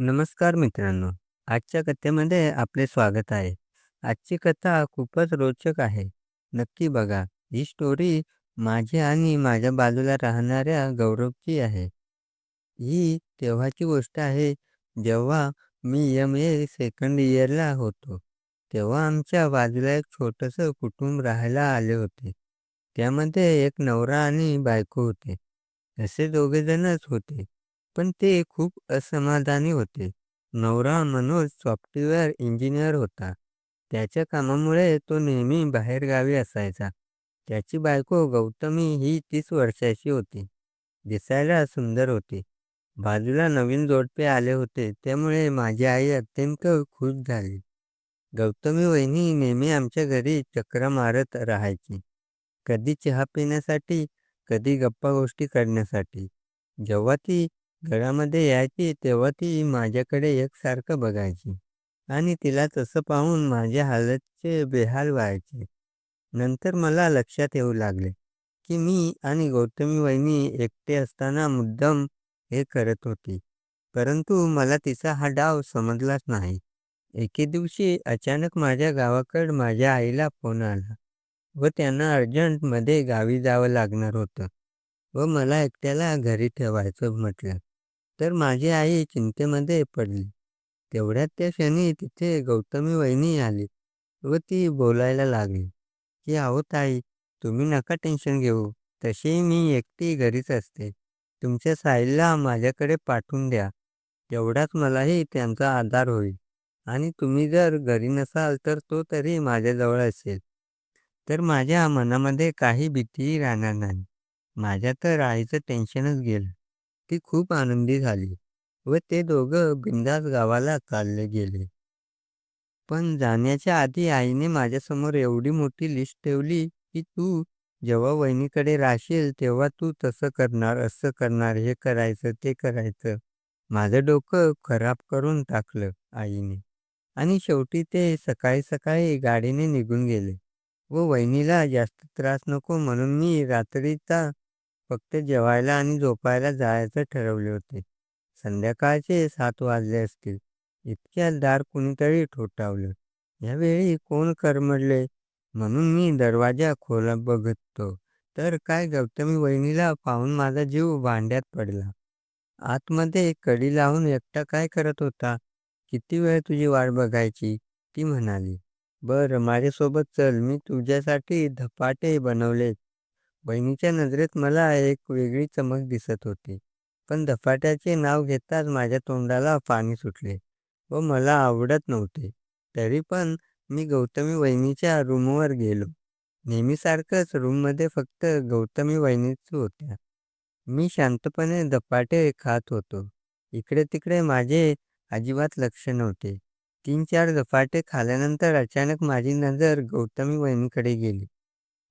नमस्कार मित्रांनो. आजच्या कथेमध्ये आपले स्वागत आहे. आजची कथा खूपच रोचक आहे. नक्की बघा. ही स्टोरी माझी आणि माझ्या बाजूला राहणाऱ्या गौरवची आहे. ही तेव्हाची गोष्ट आहे जेव्हा मी एम-ए सेकंड इयरला होतो. तेव्हा आमच्या बाजूला एक छोटंसं कुटुंब राहायला आले होते. त्यामध्ये एक नवरा आणि बायको होते. असे दोघेजणच होते. पण ते खूप असमाधानी होते. नवरा मनोज सॉफ्टवेअर इंजिनियर होता. त्याच्या कामामुळे तो नेहमी बाहेरगावी असायचा. त्याची बायको गौतमी ही तीस वर्षाची होती. दिसायला सुंदर होती. बाजूला नवीन जोडपे आले होते त्यामुळे माझी आई अत्यंत खुश झाली. गौतमी वहिनी नेहमी आमच्या घरी चक्रा मारत राहायची. कधी चहा पिण्यासाठी, कधी गप्पा-गोष्टी करण्यासाठी. जेव्हा ती घरामध्ये यायची तेव्हा ती माझ्याकडे एकसारखं बघायची आणि तिला तसं पाहून माझ्या हालतचे बेहाल व्हायचे. नंतर मला लक्षात येऊ लागले, की मी आणि गौतमी वहिनी एकटे असताना मुद्दाम हे करत होती. परंतु मला तिचा हा डाव समजलाच नाही. एके दिवशी अचानक माझ्या गावाकड माझ्या आईला फोन आला व त्यांना अर्जंटमध्ये गावी जावं लागणार होतं व मला एकट्याला घरी ठेवायचं म्हटलं. तर माझी आई चिंतेमध्ये पडली. तेवढ्यात त्या क्षणी तिथे गौतमी वहिनी आली व ती बोलायला लागली, की "अहो ताई, तुम्ही नका टेन्शन घेऊ. तशीही मी एकटी घरीच असते. तुमच्या साहिलला माझ्याकडे पाठवून द्या. तेवढाच मलाही त्यांचा आधार होईल आणि तुम्ही जर घरी नसाल तर तो तरी माझ्याजवळ असेल. तर माझ्या मनामध्ये काही भीतीही राहणार नाही." माझ्या तर आईचं टेन्शनच गेलं. ती खूप आनंदी झाली व ते दोघं बिंदास गावाला चालले गेले. पण जाण्याच्या आधी आईने माझ्यासमोर एवढी मोठी लिस्ट ठेवली, की "तू जेव्हा वहिनीकडे राहशील तेव्हा तू तसं करणार, असं करणार, हे करायचं, ते करायचं." माझं डोकं खराब करून टाकलं आईने आणि शेवटी ते सकाळी-सकाळी गाडीने निघून गेले व वहिनीला जास्त त्रास नको म्हणून मी रात्रीचा फक्त जेवायला आणि झोपायला जायचं ठरवले होते. संध्याकाळचे सात वाजले असतील. इतक्यात दार कुणीतरी ठोठावलं. यावेळी कोण करमडले म्हणून मी दरवाजा खोला बघतो तर काय गौतमी वहिनीला पाहून माझा जीव भांड्यात पडला. आतमध्ये कडी लावून एकटा काय करत होता? किती वेळ तुझी वाट बघायची? ती म्हणाली. "बरं, माझ्यासोबत चल, मी तुझ्यासाठी धपाटे बनवलेत." बहिणीच्या नजरेत मला एक वेगळी चमक दिसत होती. पण धपाट्याचे नाव घेताच माझ्या तोंडाला पाणी सुटले व मला आवडत नव्हते. तरी पण मी गौतमी वहिनीच्या रूमवर गेलो. नेहमीसारखंच रूममध्ये फक्त गौतमी वहिनीच होत्या. मी शांतपणे धपाटे खात होतो. इकडे-तिकडे माझे अजिबात लक्ष नव्हते. तीन-चार धपाटे खाल्यानंतर अचानक माझी नजर गौतमी वहिनीकडे गेली.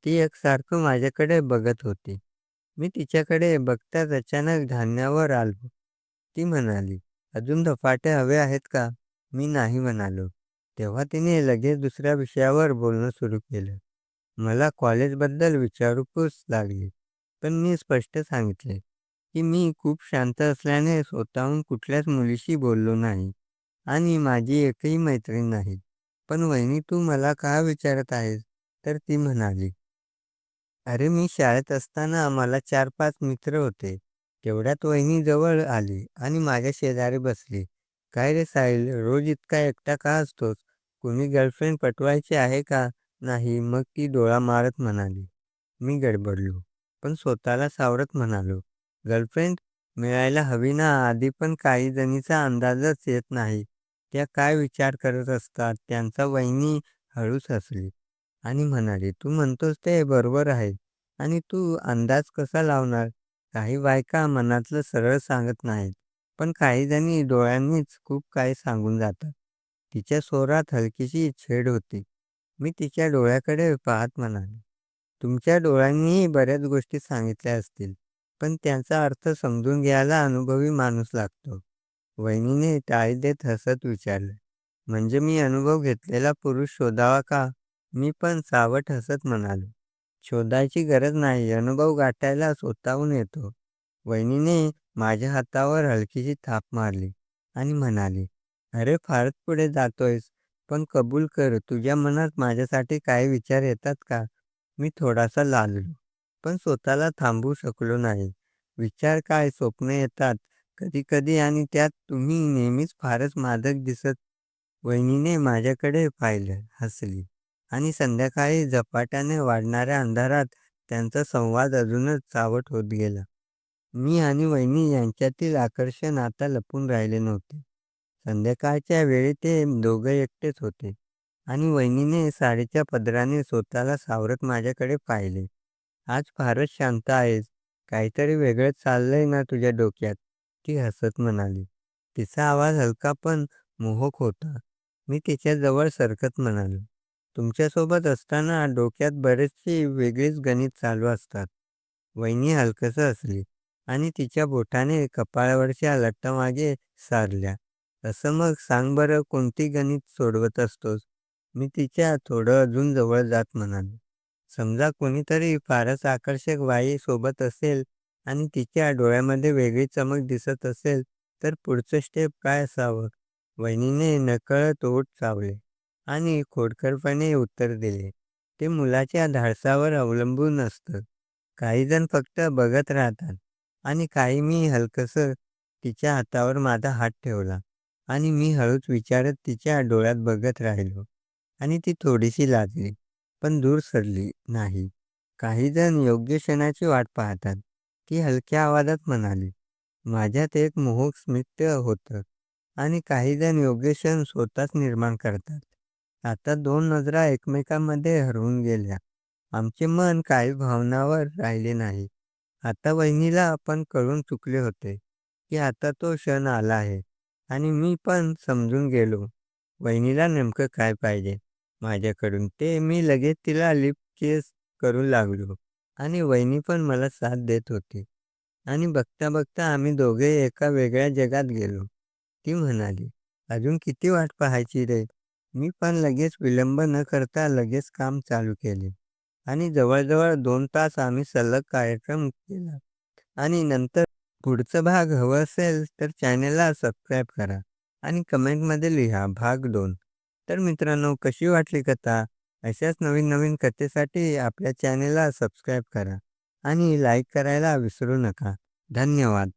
ती एकसारखं माझ्याकडे बघत होती. मी तिच्याकडे बघताच अचानक धान्यावर आलो. ती म्हणाली, "अजून धपाटे हवे आहेत का?" मी नाही म्हणालो. तेव्हा तिने लगेच दुसऱ्या विषयावर बोलणं सुरू केलं. मला कॉलेजबद्दल विचारूपूस लागली. पण मी स्पष्ट सांगितले, की मी खूप शांत असल्याने स्वतःहून कुठल्याच मुलीशी बोललो नाही आणि माझी एकही मैत्रीण नाही. पण वहिनी तू मला का विचारत आहेस? तर ती म्हणाली, "अरे मी शाळेत असताना मला चार-पाच मित्र होते." तेवढ्यात वहिनी जवळ आली आणि माझ्या शेजारी बसली. "काय रे साहिल, रोज इतका एकटा का असतोस? कुणी गर्लफ्रेंड पटवायची आहे का?" "नाही." मग ती डोळा मारत म्हणाली. मी गडबडलो, पण स्वतःला सावरत म्हणालो, "गर्लफ्रेंड मिळायला हवी ना आधी पण काही जणींचा अंदाजच येत नाही. त्या काय विचार करत असतात त्यांचा." वहिनी हळूच हसली आणि म्हणाली, "तू म्हणतोस ते बरोबर आहे आणि तू अंदाज कसा लावणार? काही बायका मनातलं सरळ सांगत नाहीत, पण काही जणी डोळ्यांनीच खूप काही सांगून जातात." तिच्या स्वरात हलकीशी छेड होती. मी तिच्या डोळ्याकडे पाहत म्हणालो, "तुमच्या डोळ्यांनीही बऱ्याच गोष्टी सांगितल्या असतील, पण त्यांचा अर्थ समजून घ्यायला अनुभवी माणूस लागतो." वहिनीने टाळी देत हसत विचारलं, "म्हणजे मी अनुभव घेतलेला पुरुष शोधावा का?" मी पण सावट हसत म्हणालो, "शोधायची गरज नाही, अनुभव गाठायला स्वतःहून येतो." वहिनीने माझ्या हातावर हलकीशी थाप मारली आणि म्हणाली, "अरे फारच पुढे जातोयस, पण कबूल कर तुझ्या मनात माझ्यासाठी काही विचार येतात का?" मी थोडासा लाजलो, पण स्वतःला थांबवू शकलो नाही. विचार काय, स्वप्न येतात कधी-कधी आणि त्यात तुम्ही नेहमीच फारच मादक दिसत. वहिनीने माझ्याकडे पाहिलं, हसली आणि संध्याकाळी झपाट्याने वाढणाऱ्या अंधारात त्यांचा संवाद अजूनच चावट होत गेला. मी आणि वहिनी यांच्यातील आकर्षण आता लपून राहिले नव्हते. संध्याकाळच्या वेळी ते दोघं एकटेच होते आणि वहिनीने साडीच्या पदराने स्वतःला सावरत माझ्याकडे पाहिले. "आज फारच शांत आहेस. काहीतरी वेगळंच चाललंय ना तुझ्या डोक्यात?" ती हसत म्हणाली. तिचा आवाज हलका पण मोहक होता. मी तिच्याजवळ सरकत म्हणालो, "तुमच्यासोबत असताना डोक्यात बरेचशी वेगळीच गणित चालू असतात." वहिनी हलकसं हसली आणि तिच्या बोटाने कपाळावरच्या लट्टामागे सारल्या. "असं मग सांग बरं कोणती गणित सोडवत असतोस?" मी तिच्या थोडं अजून जवळ जात म्हणालो, "समजा कोणीतरी फारच आकर्षक बाई सोबत असेल आणि तिच्या डोळ्यामध्ये वेगळी चमक दिसत असेल तर पुढचं स्टेप काय असावं?" वहिनीने नकळत ओठ चावले आणि खोडकरपणे उत्तर दिले, "ते मुलाच्या धाडसावर अवलंबून असतं. काही जण फक्त बघत राहतात आणि काही" मी हलकसं तिच्या हातावर माझा हात ठेवला आणि मी हळूच विचारत तिच्या डोळ्यात बघत राहिलो आणि ती थोडीशी लाजली, पण दूर सरली नाही. "काही जण योग्य क्षणाची वाट पाहतात," ती हलक्या आवाजात म्हणाली. माझ्यात एक मोहक स्मित होतं आणि काही जण योग्य क्षण स्वतःच निर्माण करतात. आता दोन नजरा एकमेकांमध्ये हरवून गेल्या. आमचे मन काही भावनांवर राहिले नाही. आता वहिनीला आपण कळून चुकले होते, की आता तो क्षण आला आहे आणि मी पण समजून गेलो वहिनीला नेमकं काय पाहिजे माझ्याकडून ते मी लगेच तिला लिप किस करू लागलो आणि वहिनी पण मला साथ देत होती आणि बघता बघता आम्ही दोघे एका वेगळ्या जगात गेलो. ती म्हणाली, "अजून किती वाट पाहायची रे?" मी पण लगेच विलंब न करता लगेच काम चालू केले आणि जवळजवळ दोन तास आम्ही सलग कार्यक्रम केला आणि नंतर पुढचा भाग हवं असेल तर चॅनेलला सबस्क्राईब करा आणि कमेंटमध्ये लिहा भाग दोन. तर मित्रांनो कशी वाटली कथा? अशाच नवीन नवीन कथेसाठी आपल्या चॅनेलला सबस्क्राईब करा आणि लाईक करायला विसरू नका. धन्यवाद.